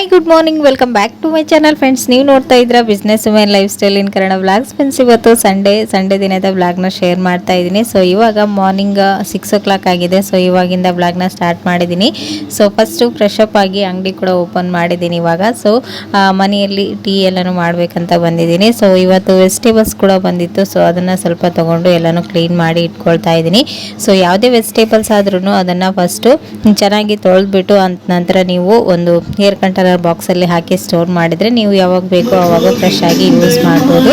Hi good morning welcome back to my channel friends ನೀವು ನೋಡ್ತಾ ಇದ್ದೀರಾ business women lifestyle in Kannada vlogs friends ಇವತ್ತು Sunday Sunday ದಿನದ ವ್ಲಾಗ್ನ ಶೇರ್ ಮಾಡ್ತಾ ಇದ್ದೀನಿ. ಸೊ ಇವಾಗ ಮಾರ್ನಿಂಗ್ ಸಿಕ್ಸ್ ಓ ಕ್ಲಾಕ್ ಆಗಿದೆ. ಸೊ ಇವಾಗಿಂದ ವ್ಲಾಗ್ನ ಸ್ಟಾರ್ಟ್ ಮಾಡಿದ್ದೀನಿ. ಸೊ ಫಸ್ಟು ಫ್ರೆಶ್ ಅಪ್ ಆಗಿ ಅಂಗಡಿ ಕೂಡ ಓಪನ್ ಮಾಡಿದ್ದೀನಿ ಇವಾಗ. ಸೊ ಮನೆಯಲ್ಲಿ ಟೀ ಎಲ್ಲನೂ ಮಾಡಬೇಕಂತ ಬಂದಿದ್ದೀನಿ. ಸೊ ಇವತ್ತು ವೆಜಿಟೇಬಲ್ಸ್ ಕೂಡ ಬಂದಿತ್ತು. ಸೊ ಅದನ್ನು ಸ್ವಲ್ಪ ತೊಗೊಂಡು ಎಲ್ಲನೂ ಕ್ಲೀನ್ ಮಾಡಿ ಇಟ್ಕೊಳ್ತಾ ಇದ್ದೀನಿ. ಸೊ ಯಾವುದೇ ವೆಜಿಟೇಬಲ್ಸ್ ಆದ್ರೂ ಅದನ್ನು ಫಸ್ಟು ಚೆನ್ನಾಗಿ ತೊಳೆದ್ಬಿಟ್ಟು ಅಂತ ನಂತರ ನೀವು ಒಂದು ಹೇರ್ ಕಂಟೈನರ್ ಬಾಕ್ಸಲ್ಲಿ ಹಾಕಿ ಸ್ಟೋರ್ ಮಾಡಿದರೆ ನೀವು ಯಾವಾಗ ಬೇಕೋ ಆವಾಗ ಫ್ರೆಶ್ ಆಗಿ ಯೂಸ್ ಮಾಡ್ಬೋದು.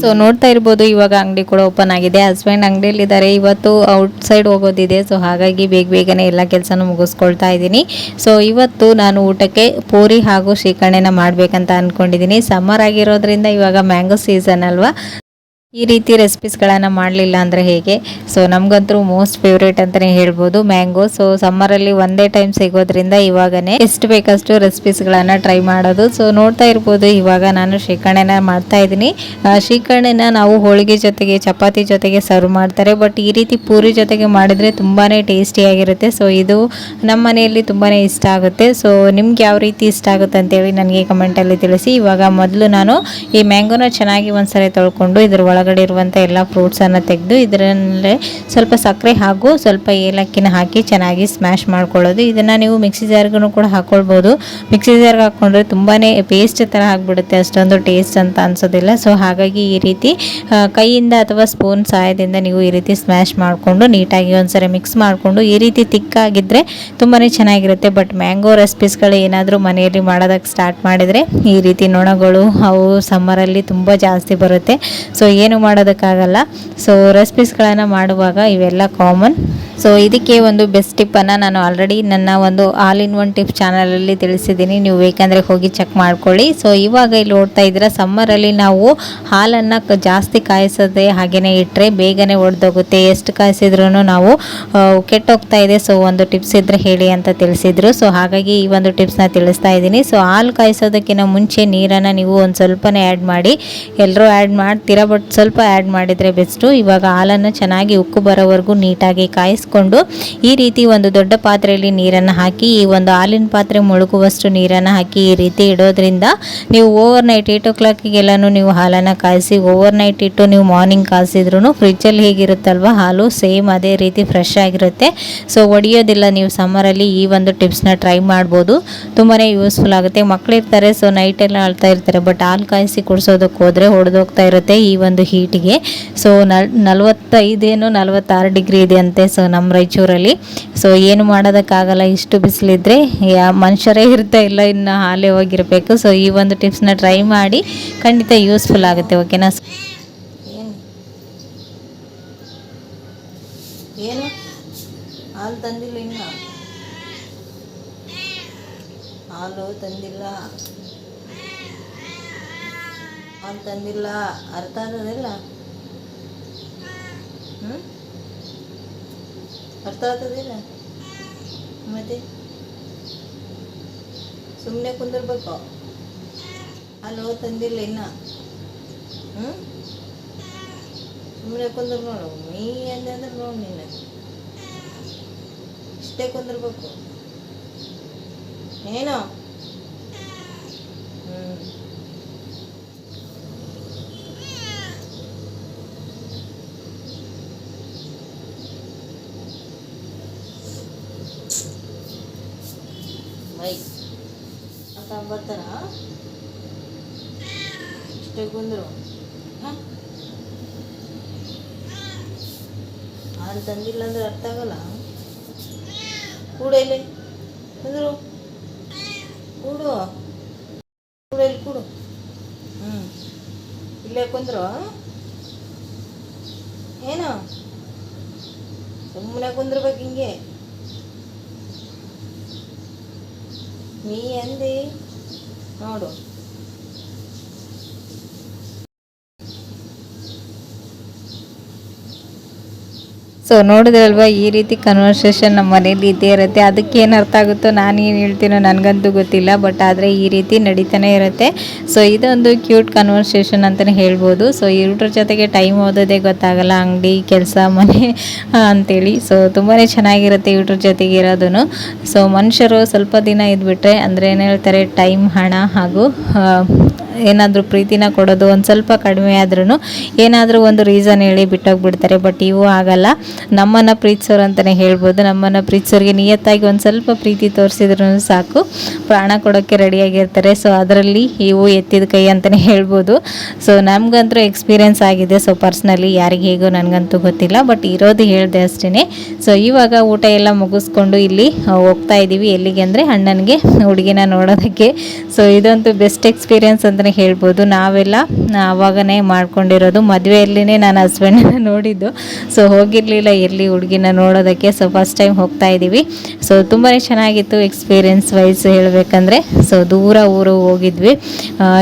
ಸೊ ನೋಡ್ತಾ ಇರ್ಬೋದು, ಇವಾಗ ಅಂಗಡಿ ಕೂಡ ಓಪನ್ ಆಗಿದೆ. ಹಸ್ಬೆಂಡ್ ಅಂಗಡಿಯಲ್ಲಿದ್ದಾರೆ. ಇವತ್ತು ಔಟ್ ಸೈಡ್ ಹೋಗೋದಿದೆ. ಸೊ ಹಾಗಾಗಿ ಬೇಗ ಬೇಗನೆ ಎಲ್ಲ ಕೆಲಸನೂ ಮುಗಿಸ್ಕೊಳ್ತಾ ಇದ್ದೀನಿ. ಸೊ ಇವತ್ತು ನಾನು ಊಟಕ್ಕೆ ಪೂರಿ ಹಾಗೂ ಶ್ರೀಕರಣೆನ ಮಾಡಬೇಕಂತ ಅಂದ್ಕೊಂಡಿದ್ದೀನಿ ಸಮ್ಮರ್ ಆಗಿರೋದ್ರಿಂದ ಇವಾಗ ಮ್ಯಾಂಗೋ ಸೀಸನ್ ಅಲ್ವಾ? ಈ ರೀತಿ ರೆಸಿಪೀಸ್ಗಳನ್ನು ಮಾಡಲಿಲ್ಲ ಅಂದರೆ ಹೇಗೆ? ಸೊ ನಮಗಂತೂ ಮೋಸ್ಟ್ ಫೇವ್ರೇಟ್ ಅಂತಲೇ ಹೇಳ್ಬೋದು. ಮ್ಯಾಂಗೋ ಸೊ ಸಮ್ಮರಲ್ಲಿ ಒಂದೇ ಟೈಮ್ ಸಿಗೋದ್ರಿಂದ ಇವಾಗನೇ ಎಷ್ಟು ಬೇಕಷ್ಟು ರೆಸಿಪೀಸ್ಗಳನ್ನು ಟ್ರೈ ಮಾಡೋದು. ಸೊ ನೋಡ್ತಾ ಇರ್ಬೋದು. ಇವಾಗ ನಾನು ಶ್ರೀಕರ್ಣೆನ ಮಾಡ್ತಾ ಇದ್ದೀನಿ. ಶ್ರೀಕರ್ಣೆನ ನಾವು ಹೋಳಿಗೆ ಜೊತೆಗೆ, ಚಪಾತಿ ಜೊತೆಗೆ ಸರ್ವ್ ಮಾಡ್ತಾರೆ. ಬಟ್ ಈ ರೀತಿ ಪೂರಿ ಜೊತೆಗೆ ಮಾಡಿದರೆ ತುಂಬಾ ಟೇಸ್ಟಿಯಾಗಿರುತ್ತೆ ಸೊ ಇದು ನಮ್ಮ ಮನೆಯಲ್ಲಿ ತುಂಬಾ ಇಷ್ಟ ಆಗುತ್ತೆ. ಸೊ ನಿಮ್ಗೆ ಯಾವ ರೀತಿ ಇಷ್ಟ ಆಗುತ್ತೆ ಅಂತೇಳಿ ನನಗೆ ಕಮೆಂಟಲ್ಲಿ ತಿಳಿಸಿ. ಇವಾಗ ಮೊದಲು ನಾನು ಈ ಮ್ಯಾಂಗೋನ ಚೆನ್ನಾಗಿ ಒಂದ್ಸರಿ ತೊಳ್ಕೊಂಡು ಇದ್ರ ಒಳಗಡೆ ಇರುವಂಥ ಎಲ್ಲ ಫ್ರೂಟ್ಸನ್ನು ತೆಗೆದು ಇದರಲ್ಲೇ ಸ್ವಲ್ಪ ಸಕ್ಕರೆ ಹಾಗೂ ಸ್ವಲ್ಪ ಏಲಕ್ಕಿನ ಹಾಕಿ ಚೆನ್ನಾಗಿ ಸ್ಮ್ಯಾಶ್ ಮಾಡ್ಕೊಳ್ಳೋದು. ಇದನ್ನು ನೀವು ಮಿಕ್ಸಿ ಜಾರ್ಗೂ ಕೂಡ ಹಾಕ್ಕೊಳ್ಬೋದು ಮಿಕ್ಸಿ ಜಾರ್ಗೆ ಹಾಕ್ಕೊಂಡ್ರೆ ತುಂಬಾ ಪೇಸ್ಟ್ ಥರ ಆಗಿಬಿಡುತ್ತೆ. ಅಷ್ಟೊಂದು ಟೇಸ್ಟ್ ಅಂತ ಅನ್ಸೋದಿಲ್ಲ. ಸೊ ಹಾಗಾಗಿ ಈ ರೀತಿ ಕೈಯಿಂದ ಅಥವಾ ಸ್ಪೂನ್ ಸಹಾಯದಿಂದ ನೀವು ಈ ರೀತಿ ಸ್ಮ್ಯಾಶ್ ಮಾಡಿಕೊಂಡು ನೀಟಾಗಿ ಒಂದ್ಸರಿ ಮಿಕ್ಸ್ ಮಾಡಿಕೊಂಡು ಈ ರೀತಿ ತಿಕ್ಕಾಗಿದ್ದರೆ ತುಂಬಾ ಚೆನ್ನಾಗಿರುತ್ತೆ. ಬಟ್ ಮ್ಯಾಂಗೋ ರೆಸಿಪೀಸ್ಗಳು ಏನಾದರೂ ಮನೆಯಲ್ಲಿ ಮಾಡೋದಕ್ಕೆ ಸ್ಟಾರ್ಟ್ ಮಾಡಿದರೆ ಈ ರೀತಿ ನೊಣಗಳು ಅವು ಸಮ್ಮರಲ್ಲಿ ತುಂಬ ಜಾಸ್ತಿ ಬರುತ್ತೆ. ಸೊ ಮಾಡೋದಕ್ಕಾಗಲ್ಲ. ಸೊ ರೆಸಿಪೀಸ್ಗಳನ್ನು ಮಾಡುವಾಗ ಇವೆಲ್ಲ ಕಾಮನ್ ಸೊ ಇದಕ್ಕೆ ಒಂದು ಬೆಸ್ಟ್ ಟಿಪ್ಪನ್ನು ನಾನು ಆಲ್ರೆಡಿ ನನ್ನ ಒಂದು ಆಲ್ ಇನ್ ಒನ್ ಟಿಪ್ ಚಾನಲಲ್ಲಿ ತಿಳಿಸಿದ್ದೀನಿ. ನೀವು ಬೇಕಂದರೆ ಹೋಗಿ ಚೆಕ್ ಮಾಡ್ಕೊಳ್ಳಿ. ಸೊ ಇವಾಗ ಇಲ್ಲಿ ನೋಡ್ತಾ ಇದ್ದೀರಾ ಸಮ್ಮರಲ್ಲಿ ನಾವು ಹಾಲನ್ನು ಜಾಸ್ತಿ ಕಾಯಿಸೋದೆ ಹಾಗೆಯೇ ಇಟ್ಟರೆ ಬೇಗನೆ ಒಡೆದೋಗುತ್ತೆ. ಎಷ್ಟು ಕಾಯಿಸಿದ್ರೂ ನಾವು ಕೆಟ್ಟೋಗ್ತಾ ಇದೆ. ಸೊ ಒಂದು ಟಿಪ್ಸ್ ಇದ್ದರೆ ಹೇಳಿ ಅಂತ ತಿಳಿಸಿದ್ರು. ಸೊ ಹಾಗಾಗಿ ಈ ಒಂದು ಟಿಪ್ಸ್ನ ತಿಳಿಸ್ತಾ ಇದ್ದೀನಿ. ಸೊ ಹಾಲು ಕಾಯಿಸೋದಕ್ಕಿಂತ ಮುಂಚೆ ನೀರನ್ನು ನೀವು ಒಂದು ಸ್ವಲ್ಪನೇ ಆ್ಯಡ್ ಮಾಡಿ. ಎಲ್ಲರೂ ಆ್ಯಡ್ ಮಾಡ್ತೀರಾ ಬಟ್ ಸ್ವಲ್ಪ ಆ್ಯಡ್ ಮಾಡಿದರೆ ಬೆಸ್ಟು ಇವಾಗ ಹಾಲನ್ನು ಚೆನ್ನಾಗಿ ಉಕ್ಕು ಬರೋವರೆಗೂ ನೀಟಾಗಿ ಕಾಯಿಸ್ಕೊಂಡು ಈ ರೀತಿ ಒಂದು ದೊಡ್ಡ ಪಾತ್ರೆಯಲ್ಲಿ ನೀರನ್ನು ಹಾಕಿ, ಈ ಒಂದು ಹಾಲಿನ ಪಾತ್ರೆ ಮುಳುಗುವಷ್ಟು ನೀರನ್ನು ಹಾಕಿ ಈ ರೀತಿ ಇಡೋದ್ರಿಂದ ನೀವು ಓವರ್ ನೈಟ್ ಏಯ್ಟ್ ಓ ಕ್ಲಾಕಿಗೆಲ್ಲನೂ ನೀವು ಹಾಲನ್ನು ಕಾಯಿಸಿ ಓವರ್ ನೈಟ್ ಇಟ್ಟು ನೀವು ಮಾರ್ನಿಂಗ್ ಕಾಯಿಸಿದ್ರು ಫ್ರಿಜ್ಜಲ್ಲಿ ಹೇಗಿರುತ್ತಲ್ವ, ಹಾಲು ಸೇಮ್ ಅದೇ ರೀತಿ ಫ್ರೆಶ್ ಆಗಿರುತ್ತೆ. ಸೊ ಒಡೆಯೋದಿಲ್ಲ, ನೀವು ಸಮ್ಮರಲ್ಲಿ ಈ ಒಂದು ಟಿಪ್ಸ್ನ ಟ್ರೈ ಮಾಡ್ಬೋದು. ತುಂಬಾ ಯೂಸ್ಫುಲ್ ಆಗುತ್ತೆ. ಮಕ್ಕಳಿರ್ತಾರೆ ಸೊ ನೈಟೆಲ್ಲ ಆಳ್ತಾ ಇರ್ತಾರೆ ಬಟ್ ಹಾಲು ಕಾಯಿಸಿ ಕುಡಿಸೋದಕ್ಕೆ ಹೋದರೆ ಹೊಡೆದೋಗ್ತಾ ಇರುತ್ತೆ ಈ ಒಂದು ಹೀಟಿಗೆ ಸೊ ನಲ್, ನಲ್ವತ್ತೈದೇನು ನಲ್ವತ್ತಾರು ಡಿಗ್ರಿ ಇದೆ ಅಂತೆ ಸೊ ನಮ್ಮ ರಾಯಚೂರಲ್ಲಿ. ಸೊ ಏನು ಮಾಡೋದಕ್ಕಾಗಲ್ಲ, ಇಷ್ಟು ಬಿಸಿಲಿದ್ರೆ, ಯಾ, ಮನುಷ್ಯರೇ ಇರ್ತಾ ಇಲ್ಲ, ಇನ್ನು ಹಾಲೇ ಹೋಗಿರಬೇಕು. ಸೊ ಈ ಒಂದು ಟಿಪ್ಸ್ನ ಟ್ರೈ ಮಾಡಿ, ಖಂಡಿತ ಯೂಸ್ಫುಲ್ ಆಗುತ್ತೆ ಓಕೆನಾ ಏನು? ಹಾಲು ತಂದಿಲ್ಲ ಹಾಲು ತಂದಿಲ್ಲ. ಹಾಲು ತಂದಿಲ್ಲ ಅರ್ಥ ಆಗೋದಿಲ್ಲ ಹ್ಞೂ ಅರ್ಥ ಆಗ್ತದಿಲ್ಲ ಮತ್ತೆ? ಸುಮ್ಮನೆ ಕುಂದಿರ್ಬೇಕು. ಹೋಗಿ ತಂದಿಲ್ಲ ಇನ್ನು. ಹ್ಞೂ ಸುಮ್ಮನೆ ಕುಂದ್ರ ನೋಡು. ಮೀ ಅಂದೆ ಅಂದ್ರೆ ನೋಡು ನೀನು. ಇಷ್ಟೇ ಕುಂದಿರ್ಬೇಕು. ಏನೋ? ಹ್ಞೂ ಬೈ ಅಂತ ಬರ್ತಾರ ಇಷ್ಟೇ ಕುಂದ್ರು ಹಾಲು ತಂದಿಲ್ಲ ಅಂದ್ರೆ ಅರ್ಥ ಆಗಲ್ಲ. ಕೂಡ ಇಲ್ಲಿ. ಕುಂದ್ರು ಕೂಡು. ಕೂಡ ಇಲ್ಲಿ ಕೂಡು. ಹ್ಞೂ ಇಲ್ಲೇ ಕುಂದ್ರು. ಏನು? ಸುಮ್ಮನೆ ಕುಂದ್ರಬೇಕು ಹಿಂಗೆ. ನೀ ಎಂದಿ ನೋಡು. ಸೊ ನೋಡಿದ್ರಲ್ವಾ, ಈ ರೀತಿ ಕನ್ವರ್ಸೇಷನ್ ನಮ್ಮ ಮನೇಲಿ ಇದ್ದೇ ಇರುತ್ತೆ. ಅದಕ್ಕೆ ಏನು ಅರ್ಥ ಆಗುತ್ತೋ ನಾನು ಏನು ಹೇಳ್ತೀನೋ ನನಗಂತೂ ಗೊತ್ತಿಲ್ಲ ಬಟ್ ಆದರೆ ಈ ರೀತಿ ನಡೀತಾನೆ ಇರುತ್ತೆ. ಸೊ ಇದೊಂದು ಕ್ಯೂಟ್ ಕನ್ವರ್ಸೇಷನ್ ಅಂತಲೇ ಹೇಳ್ಬೋದು. ಸೊ ಇವ್ರ ಜೊತೆಗೆ ಟೈಮ್ ಓದೋದೇ ಗೊತ್ತಾಗಲ್ಲ, ಅಂಗಡಿ ಕೆಲಸ, ಮನೆ ಅಂಥೇಳಿ ಸೊ ತುಂಬಾ ಚೆನ್ನಾಗಿರುತ್ತೆ ಇವ್ರ ಜೊತೆಗೆ ಇರೋದನ್ನು ಸೊ ಮನುಷ್ಯರು ಸ್ವಲ್ಪ ದಿನ ಇದ್ಬಿಟ್ರೆ ಅಂದರೆ ಏನು ಹೇಳ್ತಾರೆ ಟೈಮ್ ಹಣ ಹಾಗೂ ಏನಾದರೂ ಪ್ರೀತಿನ ಕೊಡೋದು, ಒಂದು ಸ್ವಲ್ಪ ಕಡಿಮೆ ಆದ್ರೂ ಏನಾದರೂ ಒಂದು ರೀಸನ್ ಹೇಳಿ ಬಿಟ್ಟೋಗ್ಬಿಡ್ತಾರೆ. ಬಟ್ ಇವು ಆಗಲ್ಲ. ನಮ್ಮನ್ನು ಪ್ರೀತಿಸೋರು ಅಂತಲೇ ಹೇಳ್ಬೋದು. ನಮ್ಮನ್ನು ಪ್ರೀತಿಸೋರಿಗೆ ನಿಯತ್ತಾಗಿ ಒಂದು ಸ್ವಲ್ಪ ಪ್ರೀತಿ ತೋರಿಸಿದ್ರು ಸಾಕು. ಪ್ರಾಣ ಕೊಡೋಕ್ಕೆ ರೆಡಿಯಾಗಿರ್ತಾರೆ. ಸೊ ಅದರಲ್ಲಿ ಇವು ಎತ್ತಿದ ಕೈ ಅಂತಲೇ ಹೇಳ್ಬೋದು. ಸೊ ನಮಗಂತೂ ಎಕ್ಸ್ಪೀರಿಯೆನ್ಸ್ ಆಗಿದೆ. ಸೊ ಪರ್ಸ್ನಲಿ ಯಾರಿಗೆ ಹೇಗೋ ನನಗಂತೂ ಗೊತ್ತಿಲ್ಲ. ಬಟ್ ಇರೋದು ಹೇಳಿದೆ ಅಷ್ಟೇ ಸೊ ಇವಾಗ ಊಟ ಎಲ್ಲ ಮುಗಿಸ್ಕೊಂಡು ಇಲ್ಲಿ ಹೋಗ್ತಾ ಇದ್ದೀವಿ ಎಲ್ಲಿಗೆ ಅಂದರೆ ಅಣ್ಣನಿಗೆ, ಹುಡುಗಿನ ನೋಡೋದಕ್ಕೆ. ಸೊ ಇದಂತೂ ಬೆಸ್ಟ್ ಎಕ್ಸ್ಪೀರಿಯೆನ್ಸ್ ಅಂತಲೇ ಹೇಳ್ಬೋದು. ನಾವೆಲ್ಲ ಆವಾಗನೇ ಮಾಡ್ಕೊಂಡಿರೋದು. ಮದುವೆಯಲ್ಲಿನೇ ನಾನು ಹಸ್ಬೆಂಡನ್ನ ನೋಡಿದ್ದು. ಸೊ ಹೋಗಿರಲಿಲ್ಲ ಎಲ್ಲಿ ಹುಡುಗಿನ ನೋಡೋದಕ್ಕೆ. ಸೊ ಫಸ್ಟ್ ಟೈಮ್ ಹೋಗ್ತಾ ಇದ್ದೀವಿ. ಸೊ ತುಂಬಾ ಚೆನ್ನಾಗಿತ್ತು ಎಕ್ಸ್ಪೀರಿಯೆನ್ಸ್ ವೈಸ್ ಹೇಳಬೇಕಂದ್ರೆ. ಸೊ ದೂರ ಊರು ಹೋಗಿದ್ವಿ.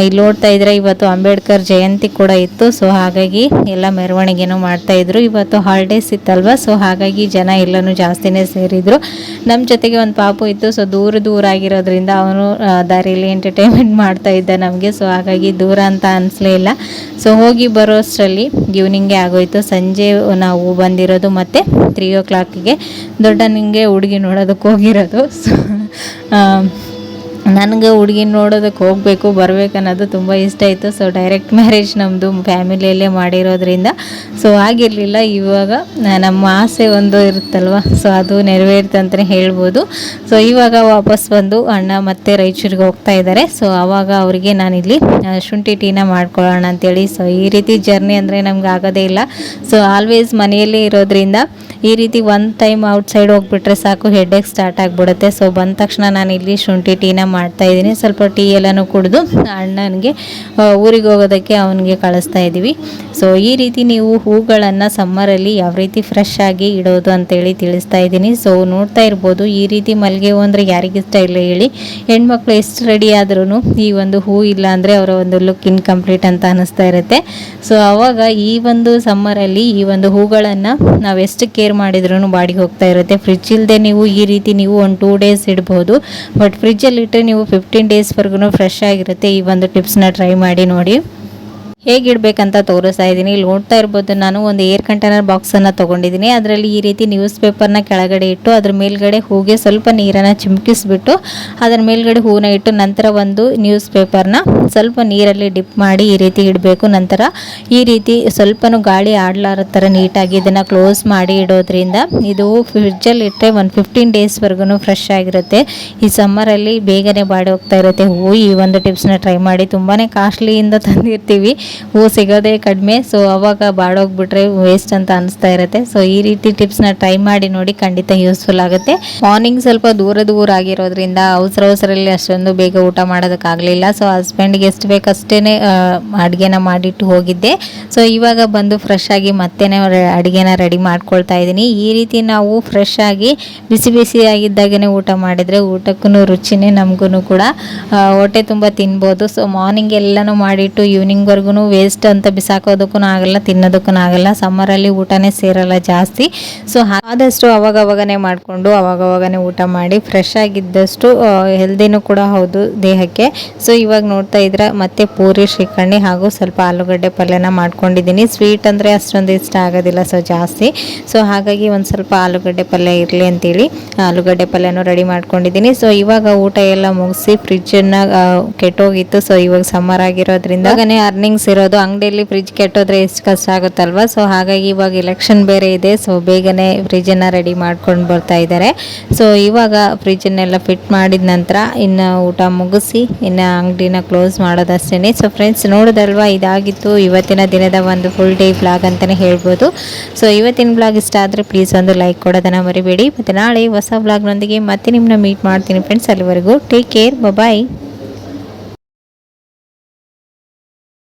ಇಲ್ಲಿ ನೋಡ್ತಾ ಇದ್ರೆ ಇವತ್ತು ಅಂಬೇಡ್ಕರ್ ಜಯಂತಿ ಕೂಡ ಇತ್ತು. ಸೊ ಹಾಗಾಗಿ ಎಲ್ಲ ಮೆರವಣಿಗೆನೂ ಮಾಡ್ತಾ ಇದ್ರು. ಇವತ್ತು ಹಾಲಿಡೇಸ್ ಇತ್ತಲ್ವ? ಸೊ ಹಾಗಾಗಿ ಜನ ಎಲ್ಲನೂ ಜಾಸ್ತಿನೇ ಸೇರಿದ್ರು. ನಮ್ಮ ಜೊತೆಗೆ ಒಂದು ಪಾಪು ಇತ್ತು. ಸೊ ದೂರ ದೂರ ಆಗಿರೋದ್ರಿಂದ ಅವನು ದಾರಿಯಲ್ಲಿ ಎಂಟರ್ಟೈನ್ಮೆಂಟ್ ಮಾಡ್ತಾ ಇದ್ದ ನಮಗೆ. ಸೊ ಹಾಗಾಗಿ ದೂರ ಅಂತ ಅನಿಸ್ಲೇ ಇಲ್ಲ. ಸೊ ಹೋಗಿ ಬರೋ ಅಷ್ಟರಲ್ಲಿ ಈವ್ನಿಂಗೇ ಆಗೋಯ್ತು. ಸಂಜೆ ನಾವು ಬಂದಿರೋದು ಮತ್ತು ತ್ರೀ ಓ ಕ್ಲಾಕಿಗೆ ದೊಡ್ಡನಿಗೆ ಹುಡುಗಿ ನೋಡೋದಕ್ಕೆ ಹೋಗಿರೋದು. ಸೊ ನನಗೆ ಹುಡುಗಿ ನೋಡೋದಕ್ಕೆ ಹೋಗಬೇಕು, ಬರಬೇಕು ಅನ್ನೋದು ತುಂಬ ಇಷ್ಟ ಇತ್ತು ಸೊ ಡೈರೆಕ್ಟ್ ಮ್ಯಾರೇಜ್ ನಮ್ಮದು ಫ್ಯಾಮಿಲಿಯಲ್ಲೇ ಮಾಡಿರೋದ್ರಿಂದ. ಸೊ ಆಗಿರಲಿಲ್ಲ, ಇವಾಗ ನಮ್ಮ ಆಸೆ ಒಂದು ಇರುತ್ತಲ್ವ? ಸೊ ಅದು ನೆರವೇರ್ತಂತಲೇ ಹೇಳ್ಬೋದು. ಸೊ ಇವಾಗ ವಾಪಸ್ ಬಂದು ಅಣ್ಣ ಮತ್ತೆ ರಾಯಚೂರಿಗೆ ಹೋಗ್ತಾ ಇದ್ದಾರೆ. ಸೊ ಆವಾಗ ಅವರಿಗೆ ನಾನಿಲ್ಲಿ ಶುಂಠಿ ಟೀನ ಮಾಡ್ಕೊಳ್ಳೋಣ ಅಂತೇಳಿ. ಸೊ ಈ ರೀತಿ ಜರ್ನಿ ಅಂದರೆ ನಮ್ಗೆ ಆಗೋದೇ ಇಲ್ಲ. ಸೊ ಆಲ್ವೇಸ್ ಮನೆಯಲ್ಲೇ ಇರೋದ್ರಿಂದ ಈ ರೀತಿ ಒಂದು ಟೈಮ್ ಔಟ್ಸೈಡ್ ಹೋಗ್ಬಿಟ್ರೆ ಸಾಕು ಹೆಡ್ಡೇಕ್ ಸ್ಟಾರ್ಟ್ ಆಗಿಬಿಡುತ್ತೆ. ಸೊ ಬಂದ ತಕ್ಷಣ ನಾನು ಇಲ್ಲಿ ಶುಂಠಿ ಟೀನ ಮಾಡ್ತಾ ಇದ್ದೀನಿ. ಸ್ವಲ್ಪ ಟೀ ಎಲ್ಲನೂ ಕುಡಿದು ಅಣ್ಣನಿಗೆ ಊರಿಗೆ ಹೋಗೋದಕ್ಕೆ ಅವನಿಗೆ ಕಳಿಸ್ತಾ ಇದ್ದೀವಿ. ಸೊ ಈ ರೀತಿ ನೀವು ಹೂಗಳನ್ನು ಸಮ್ಮರಲ್ಲಿ ಯಾವ ರೀತಿ ಫ್ರೆಶ್ ಆಗಿ ಇಡೋದು ಅಂತೇಳಿ ತಿಳಿಸ್ತಾ ಇದ್ದೀನಿ. ಸೊ ನೋಡ್ತಾ ಇರ್ಬೋದು, ಈ ರೀತಿ ಮಲ್ಲಿಗೆ ಹೂ ಅಂದರೆ ಯಾರಿಗಿಷ್ಟ ಇಲ್ಲ ಹೇಳಿ. ಹೆಣ್ಮಕ್ಳು ಎಷ್ಟು ರೆಡಿ ಆದ್ರೂ ಈ ಒಂದು ಹೂ ಇಲ್ಲ ಅಂದರೆ ಅವರ ಒಂದು ಲುಕ್ ಇನ್ಕಂಪ್ಲೀಟ್ ಅಂತ ಅನ್ನಿಸ್ತಾ ಇರುತ್ತೆ. ಸೊ ಅವಾಗ ಈ ಒಂದು ಸಮ್ಮರಲ್ಲಿ ಈ ಒಂದು ಹೂಗಳನ್ನು ನಾವು ಎಷ್ಟು ಕೇರ್ ಮಾಡಿದ್ರೂ ಬಾಡಿಗೆ ಹೋಗ್ತಾ ಇರುತ್ತೆ. ಫ್ರಿಜ್ ಇಲ್ಲದೆ ನೀವು ಈ ರೀತಿ ನೀವು ಒಂದು ಟೂ ಡೇಸ್ ಇಡ್ಬೋದು. ಬಟ್ ಫ್ರಿಜ್ಜಲ್ಲಿ ಇಟ್ಟರೆ ನೀವು ಫಿಫ್ಟೀನ್ ಡೇಸ್ವರೆಗೂ ಫ್ರೆಶ್ ಆಗಿರುತ್ತೆ. ಈ ಒಂದು ಟಿಪ್ಸ್ನ ಟ್ರೈ ಮಾಡಿ ನೋಡಿ. ಹೇಗಿಡ್ಬೇಕಂತ ತೋರಿಸ್ತಾ ಇದ್ದೀನಿ. ಇಲ್ಲಿ ನೋಡ್ತಾ ಇರ್ಬೋದು ನಾನು ಒಂದು ಏರ್ ಕಂಟೈನರ್ ಬಾಕ್ಸನ್ನು ತೊಗೊಂಡಿದ್ದೀನಿ. ಅದರಲ್ಲಿ ಈ ರೀತಿ ನ್ಯೂಸ್ ಪೇಪರ್ನ ಕೆಳಗಡೆ ಇಟ್ಟು, ಅದ್ರ ಮೇಲ್ಗಡೆ ಹೂಗೆ ಸ್ವಲ್ಪ ನೀರನ್ನು ಚಿಮುಕಿಸ್ಬಿಟ್ಟು, ಅದರ ಮೇಲ್ಗಡೆ ಹೂನ ಇಟ್ಟು ನಂತರ ಒಂದು ನ್ಯೂಸ್ ಪೇಪರ್ನ ಸ್ವಲ್ಪ ನೀರಲ್ಲಿ ಡಿಪ್ ಮಾಡಿ ಈ ರೀತಿ ಇಡಬೇಕು. ನಂತರ ಈ ರೀತಿ ಸ್ವಲ್ಪನೂ ಗಾಳಿ ಆಡ್ಲಾರ ಥರ ನೀಟಾಗಿ ಇದನ್ನು ಕ್ಲೋಸ್ ಮಾಡಿ ಇಡೋದ್ರಿಂದ ಇದು ಫ್ರಿಡ್ಜಲ್ಲಿ ಇಟ್ಟರೆ ಒಂದು ಫಿಫ್ಟೀನ್ ಡೇಸ್ವರೆಗೂ ಫ್ರೆಶ್ ಆಗಿರುತ್ತೆ. ಈ ಸಮ್ಮರಲ್ಲಿ ಬೇಗನೆ ಬಾಡಿ ಹೋಗ್ತಾ ಇರುತ್ತೆ. ಹೂವು ಈ ಒಂದು ಟಿಪ್ಸ್ನ ಟ್ರೈ ಮಾಡಿ. ತುಂಬಾ ಕಾಸ್ಟ್ಲಿಯಿಂದ ತಂದಿರ್ತೀವಿ. ಹೂ ಸಿಗೋದೇ ಕಡಿಮೆ. ಸೊ ಅವಾಗ ಬಾಡೋಗ್ಬಿಟ್ರೆ ವೇಸ್ಟ್ ಅಂತ ಅನಿಸ್ತಾ ಇರುತ್ತೆ. ಸೊ ಈ ರೀತಿ ಟಿಪ್ಸ್ನ ಟ್ರೈ ಮಾಡಿ ನೋಡಿ ಖಂಡಿತ ಯೂಸ್ಫುಲ್ ಆಗುತ್ತೆ. ಮಾರ್ನಿಂಗ್ ಸ್ವಲ್ಪ ದೂರ ದೂರ ಆಗಿರೋದ್ರಿಂದ ಅವಸರ ಅವಸರಲ್ಲಿ ಅಷ್ಟೊಂದು ಬೇಗ ಊಟ ಮಾಡೋದಕ್ಕಾಗಲಿಲ್ಲ. ಸೊ ಹಸ್ಬೆಂಡ್ಗೆ ಎಷ್ಟು ಬೇಕಷ್ಟೇ ಅಡುಗೆನ ಮಾಡಿಟ್ಟು ಹೋಗಿದ್ದೆ. ಸೊ ಇವಾಗ ಬಂದು ಫ್ರೆಶ್ ಆಗಿ ಮತ್ತೆ ಅಡುಗೆನ ರೆಡಿ ಮಾಡ್ಕೊಳ್ತಾ ಇದ್ದೀನಿ. ಈ ರೀತಿ ನಾವು ಫ್ರೆಶ್ ಆಗಿ ಬಿಸಿ ಬಿಸಿ ಆಗಿದ್ದಾಗನೇ ಊಟ ಮಾಡಿದರೆ ಊಟಕ್ಕೂ ರುಚಿನೇ ನಮಗೂ ಕೂಡ ಹೊಟ್ಟೆ ತುಂಬ ತಿನ್ಬೋದು. ಸೊ ಮಾರ್ನಿಂಗ್ ಎಲ್ಲನೂ ಮಾಡಿಟ್ಟು ಈವ್ನಿಂಗ್ವರೆಗೂ ವೇಸ್ಟ್ ಅಂತ ಬಿಸಾಕೋದಕ್ಕೂ ಆಗಲ್ಲ ತಿನ್ನೋದಕ್ಕೂ ಆಗಲ್ಲ. ಸಮ್ಮರಲ್ಲಿ ಊಟನೇ ಸೇರಲ್ಲ ಜಾಸ್ತಿ. ಸೊ ಆದಷ್ಟು ಅವಾಗವಾಗನೇ ಮಾಡಿಕೊಂಡು ಅವಾಗವಾಗನೇ ಊಟ ಮಾಡಿ ಫ್ರೆಶ್ ಆಗಿದ್ದಷ್ಟು ಹೆಲ್ದಿನೂ ಕೂಡ ಹೌದು ದೇಹಕ್ಕೆ. ಸೊ ಇವಾಗ ನೋಡ್ತಾ ಇದ್ರೆ ಮತ್ತೆ ಪೂರಿ, ಶ್ರೀಕರ್ಣಿ ಹಾಗೂ ಸ್ವಲ್ಪ ಆಲೂಗಡ್ಡೆ ಪಲ್ಯನ ಮಾಡ್ಕೊಂಡಿದ್ದೀನಿ. ಸ್ವೀಟ್ ಅಂದರೆ ಅಷ್ಟೊಂದು ಇಷ್ಟ ಆಗೋದಿಲ್ಲ ಸೊ ಜಾಸ್ತಿ. ಸೊ ಹಾಗಾಗಿ ಒಂದು ಸ್ವಲ್ಪ ಆಲೂಗಡ್ಡೆ ಪಲ್ಯ ಇರಲಿ ಅಂತೇಳಿ, ಆಲೂಗಡ್ಡೆ ಪಲ್ಯನೂ ರೆಡಿ ಮಾಡ್ಕೊಂಡಿದ್ದೀನಿ. ಸೊ ಇವಾಗ ಊಟ ಎಲ್ಲ ಮುಗಿಸಿ ಫ್ರಿಜ್ಜನ್ನು ಕೆಟ್ಟೋಗಿತ್ತು. ಸೊ ಇವಾಗ ಸಮ್ಮರ್ ಆಗಿರೋದ್ರಿಂದ ಅರ್ನಿಂಗ್ಸ್ ಇರೋದು ಅಂಗಡಿಯಲ್ಲಿ ಫ್ರಿಜ್ ಕೆಟ್ಟೋದ್ರೆ ಎಷ್ಟು ಕಷ್ಟ ಆಗುತ್ತಲ್ವ? ಸೊ ಹಾಗಾಗಿ ಇವಾಗ ಎಲೆಕ್ಷನ್ ಬೇರೆ ಇದೆ. ಸೊ ಬೇಗನೆ ಫ್ರಿಜ್ಜನ್ನು ರೆಡಿ ಮಾಡ್ಕೊಂಡು ಬರ್ತಾ ಇದ್ದಾರೆ ಸೊ ಇವಾಗ ಫ್ರಿಜ್ಜನ್ನೆಲ್ಲ ಫಿಟ್ ಮಾಡಿದ ನಂತರ ಇನ್ನು ಊಟ ಮುಗಿಸಿ, ಇನ್ನು ಅಂಗಡಿನ ಕ್ಲೋಸ್ ಮಾಡೋದಷ್ಟೇ ಸೊ ಫ್ರೆಂಡ್ಸ್ ನೋಡೋದಲ್ವ? ಇದಾಗಿತ್ತು. ಇವತ್ತಿನ ದಿನದ ಒಂದು ಫುಲ್ ಡೇ ಬ್ಲಾಗ್ ಅಂತಲೇ ಹೇಳ್ಬೋದು. ಸೊ ಇವತ್ತಿನ ಬ್ಲಾಗ್ ಇಷ್ಟ ಆದರೆ ಪ್ಲೀಸ್ ಒಂದು ಲೈಕ್ ಕೊಡೋದನ್ನು ಮರಿಬೇಡಿ. ಮತ್ತು ನಾಳೆ ಹೊಸ ಬ್ಲಾಗ್ನೊಂದಿಗೆ ಮತ್ತೆ ನಿಮ್ಮನ್ನ ಮೀಟ್ ಮಾಡ್ತೀನಿ ಫ್ರೆಂಡ್ಸ್ ಅಲ್ಲಿವರೆಗೂ ಟೇಕ್ ಕೇರ್ ಬಾಯ್